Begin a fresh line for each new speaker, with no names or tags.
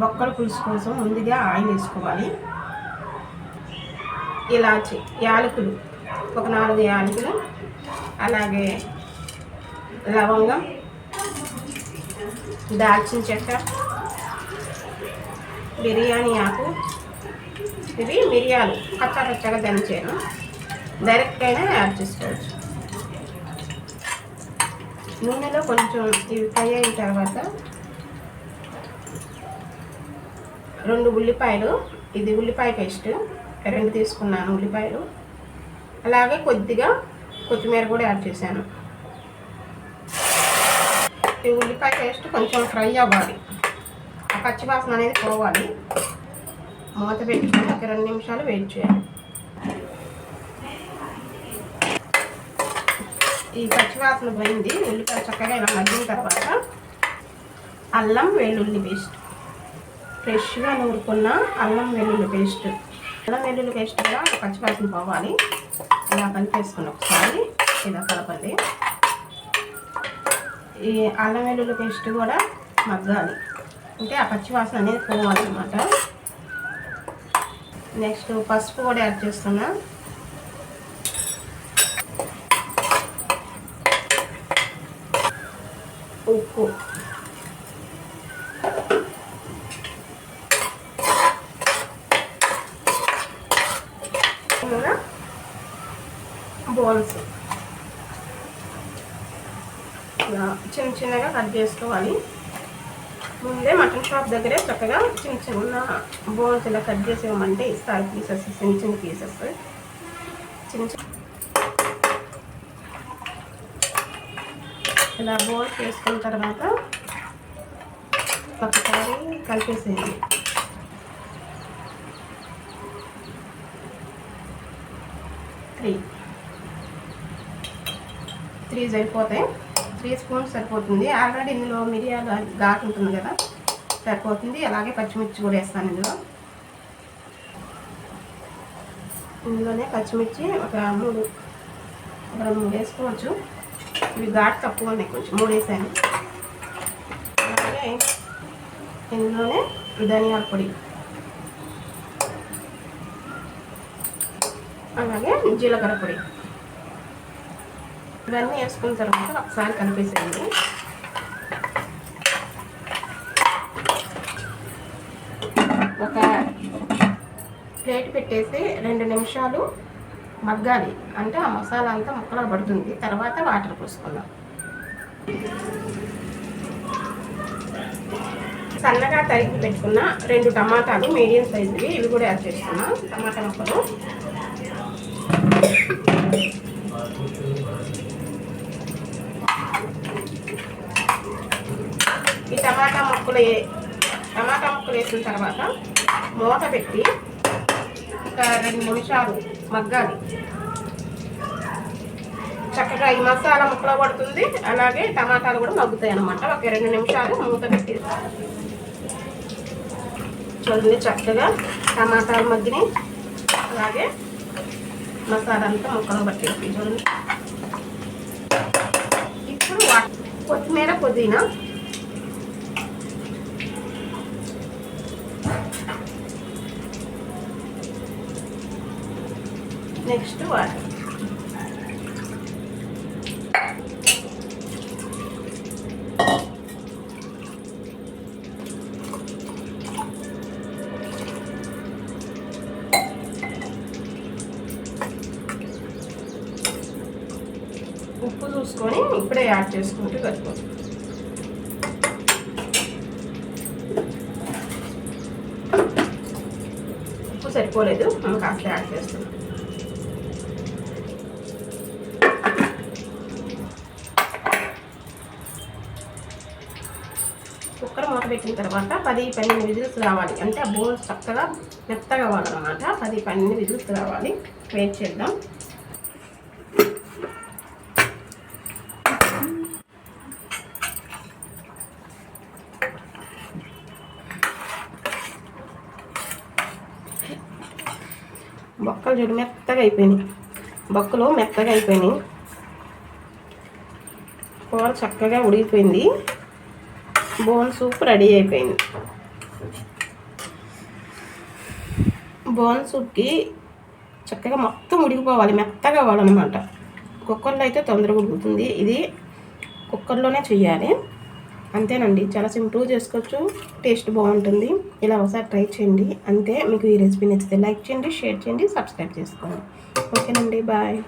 బొక్కల పులుసు కోసం ముందుగా ఆయిల్ వేసుకోవాలి. ఇలాచి యాలకులు ఒక నాలుగు యాలకులు అలాగే లవంగం దాల్చిన చెక్క బిర్యానీ ఆకు ఇవి మిరియాలు కచ్చా కచ్చగా దంచాను. డైరెక్ట్ అయినా యాడ్ చేసుకోవచ్చు. నూనెలో కొంచెం ఇవి ఫ్రై అయిన తర్వాత రెండు ఉల్లిపాయలు ఇది ఉల్లిపాయ పేస్ట్ రెండు తీసుకున్నాను ఉల్లిపాయలు. అలాగే కొద్దిగా కొత్తిమీర కూడా యాడ్ చేశాను. ఈ ఉల్లిపాయ పేస్ట్ కొంచెం ఫ్రై అవ్వాలి. ఆ పచ్చివాసన అనేది పోవాలి. మూత పెట్టుకుని ఒక రెండు నిమిషాలు వెయిట్ చేయాలి. ఈ పచ్చివాసన పోయింది. ఉల్లిపాయ చక్కగా ఇలా మగ్గిన తర్వాత అల్లం వెల్లుల్లి పేస్ట్. ఫ్రెష్గా నూరుకున్న అల్లం వెల్లుల్లి పేస్ట్. అల్లం వెల్లుల్లి పేస్ట్ కూడా పచ్చివాసన పోవాలి. ఇలా కలిపేసుకుని ఒకసారి ఇలా కలపండి. ఈ అల్లం వెల్లుల్లి పేస్ట్ కూడా మగ్గాలి. అంటే ఆ పచ్చివాసన అనేది పోవాలన్నమాట. నెక్స్ట్ పసుపు కూడా యాడ్ చేస్తున్నా. ఉప్పు. బోల్స్. ఇలా చిన్న చిన్నగా కట్ చేసుకోవాలి. ముందే మటన్ షాప్ దగ్గరే చక్కగా చిన్న చిన్న బోన్స్ ఇలా కట్ చేసి ఇవ్వమంటే ఇస్తారు పీసెస్ చిన్న చిన్న పీసెస్. చిన్న చిన్న ఇలా బోన్స్ వేసుకున్న తర్వాత ఒకసారి కలిపేసేయండి. త్రీ. త్రీ సరిపోతాయి. త్రీ స్పూన్స్ సరిపోతుంది. ఆల్రెడీ ఇందులో మిరియాలు ఘాటు ఉంటుంది కదా సరిపోతుంది. అలాగే పచ్చిమిర్చి కూడా వేస్తాను ఇందులో. ఇందులోనే పచ్చిమిర్చి ఒక మూడు ఒక రెండు మూడు వేసుకోవచ్చు. ఇవి ఘాటు తక్కువ ఉన్నాయి కొంచెం మూడు వేసాను. అలాగే ఇందులోనే ధనియాల పొడి. అలాగే జీలకర్ర పొడి. ఇవన్నీ వేసుకున్న తర్వాత ఒకసారి కలిపేసేయండి. ఒక ప్లేట్ పెట్టేసి రెండు నిమిషాలు మగ్గాలి. అంటే ఆ మసాలా అంతా ముక్కలో పడుతుంది. తర్వాత వాటర్ పోసుకుందాం. సన్నగా తరిగి పెట్టుకున్న రెండు టమాటాలు మీడియం సైజువి ఇవి కూడా యాడ్ చేసుకున్నాం టమాటా ముక్కలు ఈ టమాటా ముక్కలు టమాటా ముక్కలు వేసిన తర్వాత మూత పెట్టి ఒక రెండు నిమిషాలు మగ్గాలి. చక్కగా ఈ మసాలా ముక్కలో పడుతుంది. అలాగే టమాటాలు కూడా మగ్గుతాయి అన్నమాట. ఒక రెండు నిమిషాలు మూత పెట్టి చూడండి చక్కగా టమాటాలు మగ్గిని అలాగే మసాలా అంతా ముక్కలు పట్టేసి చూడండి. ఇప్పుడు కొత్తిమీర పుదీనా. నెక్స్ట్ వాటర్ ఉప్పు చూసుకొని ఇప్పుడే యాడ్ చేసుకుంటూ సరిపోతుంది. ఉప్పు సరిపోలేదు మనం కాస్త యాడ్ చేస్తున్నాం కుక్కర్ మూత పెట్టిన తర్వాత పది పన్నెండు విజిల్స్ రావాలి. అంటే ఆ బోల్ చక్కగా మెత్తగా అవ్వాలన్నమాట పది పన్నెండు విజిల్స్ రావాలి. వెయిట్ చేద్దాం. బొక్కలు చూడు మెత్తగా అయిపోయినాయి. బొక్కలు మెత్తగా అయిపోయినాయి. కూర చక్కగా ఉడిగిపోయింది బోన్ సూప్ రెడీ అయిపోయింది. బోన్ సూప్కి చక్కగా మొత్తం ఉడికిపోవాలి మెత్తగా అవ్వాలన్నమాట. కుక్కర్లో అయితే తొందరగా ఉడుకుతుంది. ఇది కుక్కర్లోనే చేయాలి అంతేనండి చాలా సింపుల్ చేసుకోవచ్చు. టేస్ట్ బాగుంటుంది. ఇలా ఒకసారి ట్రై చేయండి. అంతే మీకు ఈ రెసిపీ నచ్చితే లైక్ చేయండి షేర్ చేయండి సబ్స్క్రైబ్ చేసుకోండి. ఓకేనండి బాయ్.